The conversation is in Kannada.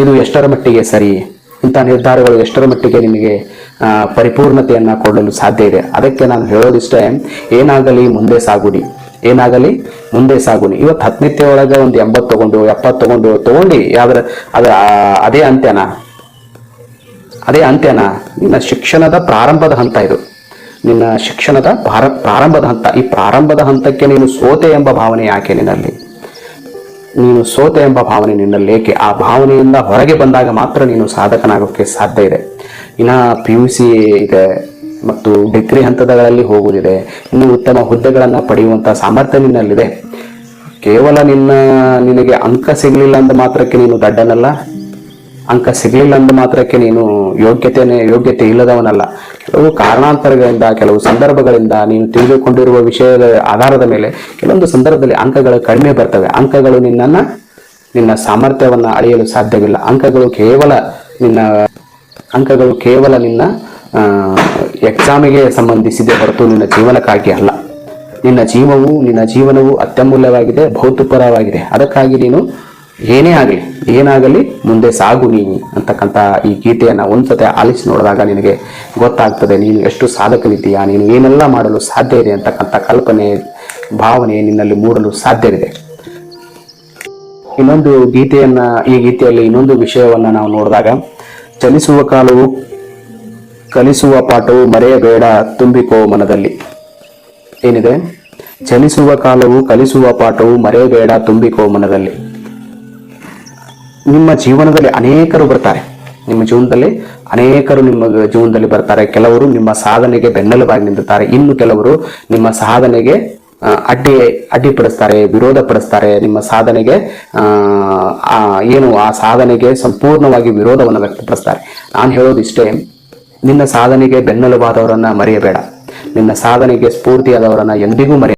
ಇದು ಎಷ್ಟರ ಮಟ್ಟಿಗೆ ಸರಿ? ಇಂಥ ನಿರ್ಧಾರಗಳು ಎಷ್ಟರ ಮಟ್ಟಿಗೆ ನಿಮಗೆ ಪರಿಪೂರ್ಣತೆಯನ್ನು ಕೊಡಲು ಸಾಧ್ಯ ಇದೆ? ಅದಕ್ಕೆ ನಾನು ಹೇಳೋದಿಷ್ಟೇ, ಏನಾಗಲಿ ಮುಂದೆ ಸಾಗುಡಿ. ಏನಾಗಲಿ ಮುಂದೆ ಸಾಗುನಿ ಇವತ್ತು ಹತ್ತನೇತೆ ಒಳಗೆ ಒಂದು ಎಂಬತ್ತು ತೊಗೊಂಡು, ಎಪ್ಪತ್ತು ತೊಗೊಂಡು, ತಗೊಂಡು, ಯಾವ್ದ್ರ ಅದ ಅದೇ ಅಂತ್ಯನಾ? ಅದೇ ಅಂತ್ಯನಾ? ನಿನ್ನ ಶಿಕ್ಷಣದ ಪ್ರಾರಂಭದ ಹಂತ ಇದು. ನಿನ್ನ ಶಿಕ್ಷಣದ ಪ್ರಾರ ಪ್ರಾರಂಭದ ಹಂತ. ಈ ಪ್ರಾರಂಭದ ಹಂತಕ್ಕೆ ನೀನು ಸೋತೆ ಎಂಬ ಭಾವನೆ ಯಾಕೆ ನಿನ್ನಲ್ಲಿ? ನೀನು ಸೋತೆ ಎಂಬ ಭಾವನೆ ನಿನ್ನಲ್ಲಿ ಏಕೆ ಆ ಭಾವನೆಯಿಂದ ಹೊರಗೆ ಬಂದಾಗ ಮಾತ್ರ ನೀನು ಸಾಧಕನಾಗೋಕ್ಕೆ ಸಾಧ್ಯ ಇದೆ. ಇನ್ನು ಪಿ ಯು ಸಿ ಇದೆ ಮತ್ತು ಡಿಗ್ರಿ ಹಂತದಗಳಲ್ಲಿ ಹೋಗುವುದಿದೆ. ಇನ್ನು ಉತ್ತಮ ಹುದ್ದೆಗಳನ್ನು ಪಡೆಯುವಂಥ ಸಾಮರ್ಥ್ಯ ನಿನ್ನಲ್ಲಿದೆ. ಕೇವಲ ನಿನ್ನ, ನಿನಗೆ ಅಂಕ ಸಿಗಲಿಲ್ಲ ಅಂದ ಮಾತ್ರಕ್ಕೆ ನೀನು ದಡ್ಡನಲ್ಲ. ಅಂಕ ಸಿಗಲಿಲ್ಲ ಅಂದ ಮಾತ್ರಕ್ಕೆ ನೀನು ಯೋಗ್ಯತೆನೇ, ಯೋಗ್ಯತೆ ಇಲ್ಲದವನಲ್ಲ. ಕೆಲವು ಕಾರಣಾಂತರಗಳಿಂದ, ಕೆಲವು ಸಂದರ್ಭಗಳಿಂದ ನೀನು ತಿಳಿದುಕೊಂಡಿರುವ ವಿಷಯದ ಆಧಾರದ ಮೇಲೆ ಕೆಲವೊಂದು ಸಂದರ್ಭದಲ್ಲಿ ಅಂಕಗಳು ಕಡಿಮೆ ಬರ್ತವೆ. ಅಂಕಗಳು ನಿನ್ನನ್ನ, ನಿನ್ನ ಸಾಮರ್ಥ್ಯವನ್ನ ಅಳೆಯಲು ಸಾಧ್ಯವಿಲ್ಲ. ಅಂಕಗಳು ಕೇವಲ ನಿನ್ನ, ಅಂಕಗಳು ಕೇವಲ ನಿನ್ನ ಎಕ್ಸಾಮಿಗೆ ಸಂಬಂಧಿಸಿದೆ ಹೊರತು ನಿನ್ನ ಜೀವನಕ್ಕಾಗಿ ಅಲ್ಲ. ನಿನ್ನ ಜೀವವು, ನಿನ್ನ ಜೀವನವು ಅತ್ಯಮೂಲ್ಯವಾಗಿದೆ, ಭೌತಪರವಾಗಿದೆ. ಅದಕ್ಕಾಗಿ ನೀನು ಏನೇ ಆಗಲಿ, ಏನಾಗಲಿ ಮುಂದೆ ಸಾಗು ನೀನು ಅಂತಕ್ಕಂಥ ಈ ಗೀತೆಯನ್ನು ಒಂದ್ಸತೆ ಆಲಿಸಿ ನೋಡಿದಾಗ ನಿನಗೆ ಗೊತ್ತಾಗ್ತದೆ, ನೀನು ಎಷ್ಟು ಸಾಧಕನಿದ್ದೀಯಾ, ನೀನು ಏನೆಲ್ಲ ಮಾಡಲು ಸಾಧ್ಯ ಇದೆ ಅಂತಕ್ಕಂಥ ಕಲ್ಪನೆ, ಭಾವನೆ ನಿನ್ನಲ್ಲಿ ಮೂಡಲು ಸಾಧ್ಯವಿದೆ. ಇನ್ನೊಂದು ಗೀತೆಯನ್ನು, ಈ ಗೀತೆಯಲ್ಲಿ ಇನ್ನೊಂದು ವಿಷಯವನ್ನ ನಾವು ನೋಡಿದಾಗ, ಚಲಿಸುವ ಕಾಲವು, ಕಲಿಸುವ ಪಾಠವು ಮರೆಯಬೇಡ, ತುಂಬಿಕೋ ಮನದಲ್ಲಿ. ಏನಿದೆ? ಚಲಿಸುವ ಕಾಲವು, ಕಲಿಸುವ ಪಾಠವು ಮರೆಯಬೇಡ, ತುಂಬಿಕೋ ಮನದಲ್ಲಿ. ನಿಮ್ಮ ಜೀವನದಲ್ಲಿ ಅನೇಕರು ಬರ್ತಾರೆ. ನಿಮ್ಮ ಜೀವನದಲ್ಲಿ ಅನೇಕರು ನಿಮ್ಮ ಜೀವನದಲ್ಲಿ ಬರ್ತಾರೆ. ಕೆಲವರು ನಿಮ್ಮ ಸಾಧನೆಗೆ ಬೆನ್ನೆಲುಬಾಗಿ ನಿಂತಿರ್ತಾರೆ. ಇನ್ನು ಕೆಲವರು ನಿಮ್ಮ ಸಾಧನೆಗೆ ಅಡ್ಡಿ, ಅಡ್ಡಿಪಡಿಸ್ತಾರೆ ವಿರೋಧ ಪಡಿಸ್ತಾರೆ ನಿಮ್ಮ ಸಾಧನೆಗೆ ಏನು ಆ ಸಾಧನೆಗೆ ಸಂಪೂರ್ಣವಾಗಿ ವಿರೋಧವನ್ನು ವ್ಯಕ್ತಪಡಿಸ್ತಾರೆ. ನಾನು ಹೇಳೋದು ಇಷ್ಟೇ, ನಿನ್ನ ಸಾಧನೆಗೆ ಬೆನ್ನೆಲುಬಾದವರನ್ನ ಮರೆಯಬೇಡ. ನಿನ್ನ ಸಾಧನೆಗೆ ಸ್ಫೂರ್ತಿಯಾದವರನ್ನ ಎಂದಿಗೂ ಮರೆಯ